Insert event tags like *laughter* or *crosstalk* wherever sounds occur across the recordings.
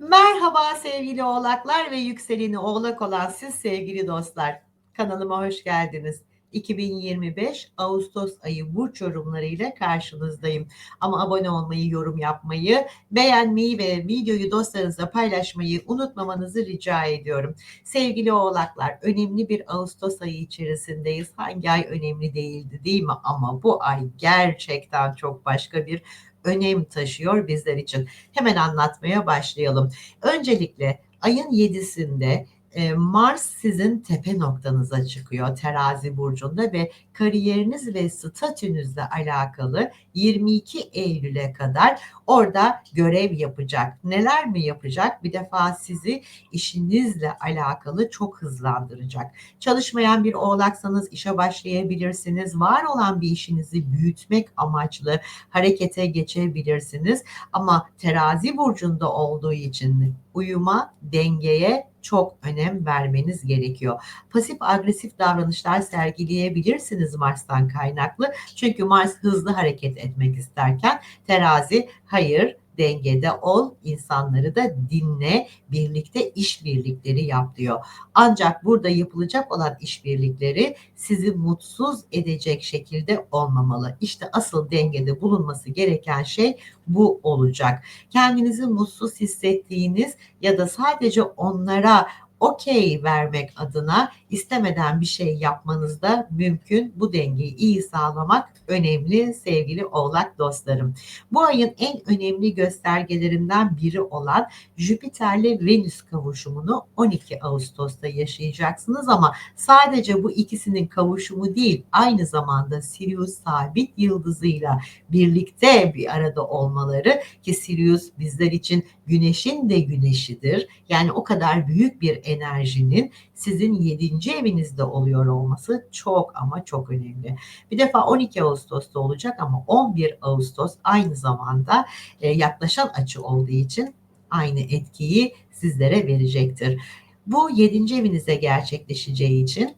Merhaba sevgili oğlaklar ve yükseleni oğlak olan siz sevgili dostlar. Kanalıma hoş geldiniz. 2025 Ağustos ayı burç yorumlarıyla karşınızdayım. Ama abone olmayı, yorum yapmayı, beğenmeyi ve videoyu dostlarınızla paylaşmayı unutmamanızı rica ediyorum. Sevgili oğlaklar, önemli bir Ağustos ayı içerisindeyiz. Hangi ay önemli değildi değil mi? Ama bu ay gerçekten çok başka bir önem taşıyor bizler için. Hemen anlatmaya başlayalım. Öncelikle ayın 7'sinde e, Mars sizin tepe noktanıza çıkıyor terazi burcunda ve kariyeriniz ve statünüzle alakalı 22 Eylül'e kadar orada görev yapacak. Neler mi yapacak? Bir defa sizi işinizle alakalı çok hızlandıracak. Çalışmayan bir oğlaksanız işe başlayabilirsiniz. Var olan bir işinizi büyütmek amaçlı harekete geçebilirsiniz. Ama terazi burcunda olduğu için uyuma, dengeye çok önem vermeniz gerekiyor. Pasif agresif davranışlar sergileyebilirsiniz Mars'tan kaynaklı. Çünkü Mars hızlı hareket etmek isterken terazi hayır dengede ol, insanları da dinle, birlikte işbirlikleri yap diyor. Ancak burada yapılacak olan işbirlikleri sizi mutsuz edecek şekilde olmamalı. İşte asıl dengede bulunması gereken şey bu olacak. Kendinizi mutsuz hissettiğiniz ya da sadece onlara okey vermek adına istemeden bir şey yapmanız da mümkün. Bu dengeyi iyi sağlamak önemli sevgili oğlak dostlarım. Bu ayın en önemli göstergelerinden biri olan Jüpiter'le Venüs kavuşumunu 12 Ağustos'ta yaşayacaksınız ama sadece bu ikisinin kavuşumu değil aynı zamanda Sirius sabit yıldızıyla birlikte bir arada olmaları ki Sirius bizler için güneşin de güneşidir. Yani o kadar büyük bir enerjinin sizin 7. evinizde oluyor olması çok ama çok önemli. Bir defa 12 Ağustos'ta olacak ama 11 Ağustos aynı zamanda e, yaklaşan açı olduğu için aynı etkiyi sizlere verecektir. Bu 7. evinize gerçekleşeceği için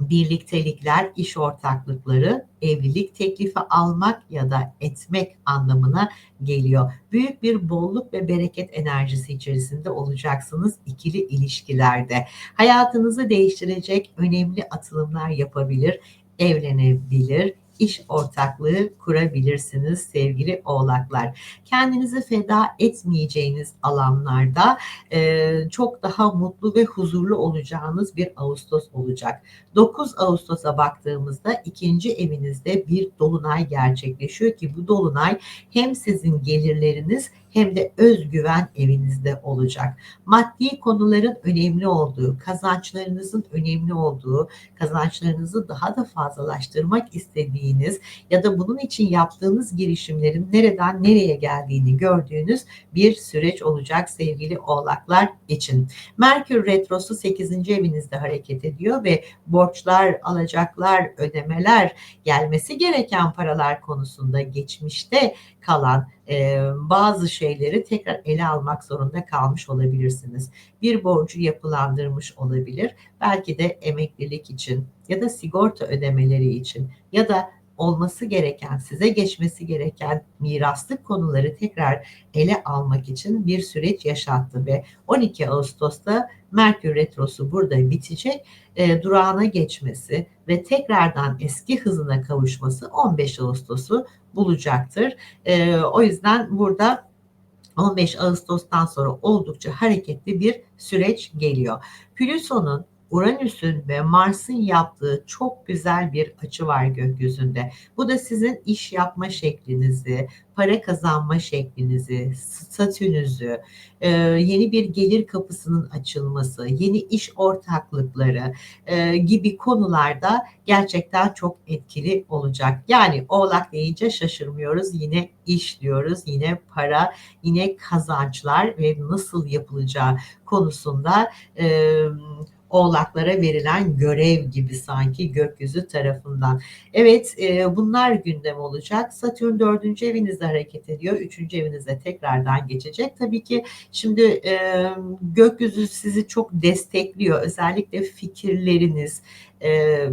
birliktelikler, iş ortaklıkları, evlilik teklifi almak ya da etmek anlamına geliyor. Büyük bir bolluk ve bereket enerjisi içerisinde olacaksınız ikili ilişkilerde. Hayatınızı değiştirecek önemli atılımlar yapabilir, evlenebilir, iş ortaklığı kurabilirsiniz sevgili oğlaklar. Kendinizi feda etmeyeceğiniz alanlarda e, çok daha mutlu ve huzurlu olacağınız bir Ağustos olacak. 9 Ağustos'a baktığımızda ikinci evinizde bir dolunay gerçekleşiyor ki bu dolunay hem sizin gelirleriniz hem de özgüven evinizde olacak. Maddi konuların önemli olduğu, kazançlarınızın önemli olduğu, kazançlarınızı daha da fazlalaştırmak istediğiniz ya da bunun için yaptığınız girişimlerin nereden nereye geldiğini gördüğünüz bir süreç olacak sevgili oğlaklar için. Merkür Retrosu 8. evinizde hareket ediyor ve borçlar, alacaklar, ödemeler, gelmesi gereken paralar konusunda geçmişte kalan e, bazı şeyleri tekrar ele almak zorunda kalmış olabilirsiniz. Bir borcu yapılandırmış olabilir. Belki de emeklilik için ya da sigorta ödemeleri için ya da olması gereken, size geçmesi gereken miraslık konuları tekrar ele almak için bir süreç yaşattı ve 12 Ağustos'ta Merkür Retrosu burada bitecek, e, durağına geçmesi ve tekrardan eski hızına kavuşması 15 Ağustos'u bulacaktır. E, o yüzden burada 15 Ağustos'tan sonra oldukça hareketli bir süreç geliyor. Plüton'un Uranüs'ün ve Mars'ın yaptığı çok güzel bir açı var gökyüzünde. Bu da sizin iş yapma şeklinizi, para kazanma şeklinizi, statünüzü, e, yeni bir gelir kapısının açılması, yeni iş ortaklıkları e, gibi konularda gerçekten çok etkili olacak. Yani oğlak deyince şaşırmıyoruz. Yine iş diyoruz, yine para, yine kazançlar ve nasıl yapılacağı konusunda e, oğlaklara verilen görev gibi sanki gökyüzü tarafından. Evet e, bunlar gündem olacak. Satürn dördüncü evinizde hareket ediyor. Üçüncü evinize tekrardan geçecek. Tabii ki şimdi e, gökyüzü sizi çok destekliyor. Özellikle fikirleriniz, eee,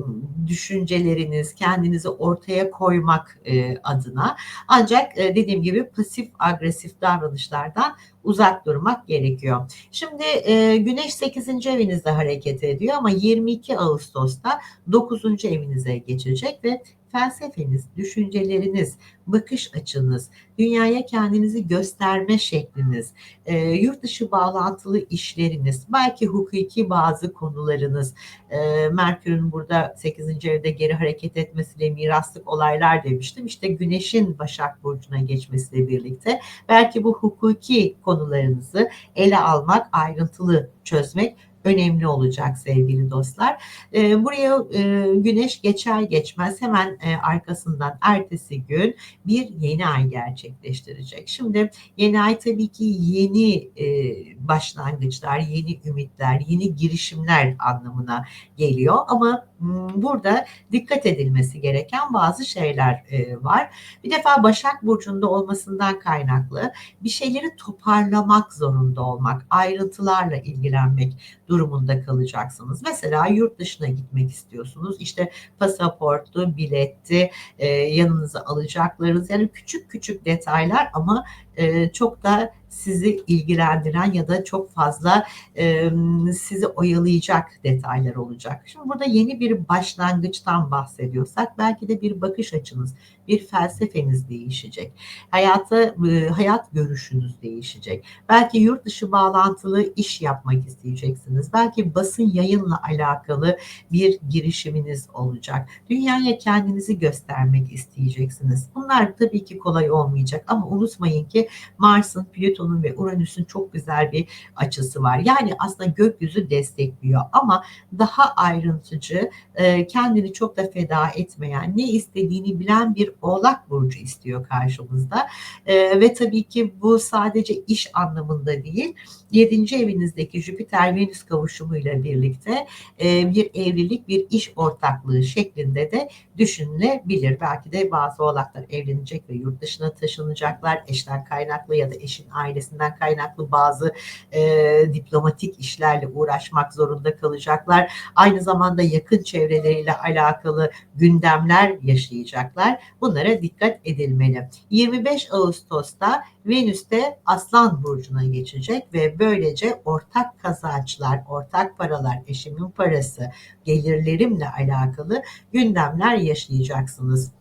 düşünceleriniz, kendinizi ortaya koymak, eee, adına. Ancak, eee, dediğim gibi pasif agresif davranışlardan uzak durmak gerekiyor. Şimdi, eee, Güneş 8. evinizde hareket ediyor ama 22 Ağustos'ta 9. evinize geçecek ve felsefeniz, düşünceleriniz, bakış açınız, dünyaya kendinizi gösterme şekliniz, eee, yurt dışı bağlantılı işleriniz, belki hukuki bazı konularınız, eee, Merkür'ün burada 8. evde geri hareket etmesiyle miraslık olaylar demiştim. İşte Güneş'in Başak Burcu'na geçmesiyle birlikte belki bu hukuki konularınızı ele almak, ayrıntılı çözmek önemli olacak sevgili dostlar. Eee, buraya, eee, Güneş geçer geçmez hemen, eee, arkasından ertesi gün bir yeni ay gerçekleştirecek. Şimdi yeni ay tabii ki yeni, eee, başlangıçlar, yeni ümitler, yeni girişimler anlamına geliyor ama, ımm, burada dikkat edilmesi gereken bazı şeyler, eee, var. Bir defa Başak Burcu'nda olmasından kaynaklı bir şeyleri toparlamak zorunda olmak, ayrıntılarla ilgilenmek durumunda kalacaksınız. Mesela yurt dışına gitmek istiyorsunuz. İşte pasaporttu, biletti, eee, yanınıza alacaklarınız yani küçük küçük detaylar ama, eee, çok da sizi ilgilendiren ya da çok fazla, emm, sizi oyalayacak detaylar olacak. Şimdi burada yeni bir başlangıçtan bahsediyorsak belki de bir bakış açınız, bir felsefeniz değişecek. Hayata, ııı, hayat görüşünüz değişecek. Belki yurt dışı bağlantılı iş yapmak isteyeceksiniz. Belki basın yayınla alakalı bir girişiminiz olacak. Dünyaya kendinizi göstermek isteyeceksiniz. Bunlar tabii ki kolay olmayacak ama unutmayın ki Mars'ın, Plüton'un ve Uranüs'ün çok güzel bir açısı var. Yani aslında gökyüzü destekliyor ama daha ayrıntıcı, eee, kendini çok da feda etmeyen, ne istediğini bilen bir Oğlak burcu istiyor karşımızda. Eee, ve tabii ki bu sadece iş anlamında değil, 7. evinizdeki Jüpiter-Venüs kavuşumuyla birlikte, eee, bir evlilik, bir iş ortaklığı şeklinde de düşünülebilir. Belki de bazı Oğlaklar evlenecek ve yurt dışına taşınacaklar. Eşten kaynaklı ya da eşin ailesinden kaynaklı bazı, eee, diplomatik işlerle uğraşmak zorunda kalacaklar. Aynı zamanda yakın çevreleriyle alakalı gündemler yaşayacaklar. Bunlara dikkat edilmeli. 25 Ağustos'ta Venüs de Aslan burcuna geçecek ve böylece ortak kazançlar, ortak paralar, eşimin parası, gelirlerimle alakalı gündemler yaşayacaksınız.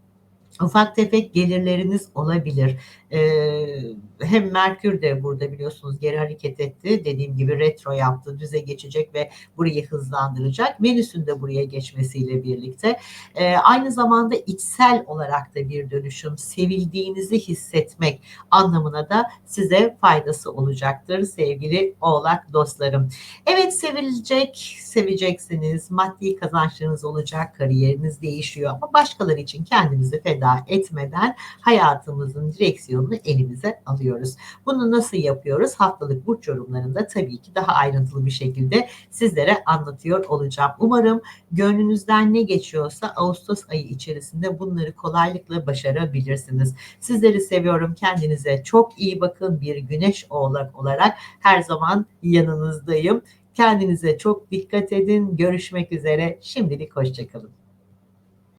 *clears throat* Ufak tefek gelirleriniz olabilir. Eee, hem Merkür de burada biliyorsunuz geri hareket etti. Dediğim gibi retro yaptı, düze geçecek ve burayı hızlandıracak. Venüs'ün de buraya geçmesiyle birlikte, eee, aynı zamanda içsel olarak da bir dönüşüm, sevildiğinizi hissetmek anlamına da size faydası olacaktır sevgili Oğlak dostlarım. Evet, sevilecek, seveceksiniz, maddi kazançlarınız olacak, kariyeriniz değişiyor ama başkaları için kendimizi feda etmeden hayatımızın direksiyonunu elimize alıyoruz. Bunu nasıl yapıyoruz? Haftalık burç yorumlarında tabii ki daha ayrıntılı bir şekilde sizlere anlatıyor olacağım. Umarım gönlünüzden ne geçiyorsa ağustos ayı içerisinde bunları kolaylıkla başarabilirsiniz. Sizleri seviyorum. Kendinize çok iyi bakın. Bir Güneş Oğlak olarak her zaman yanınızdayım. Kendinize çok dikkat edin. Görüşmek üzere. Şimdilik hoşça kalın.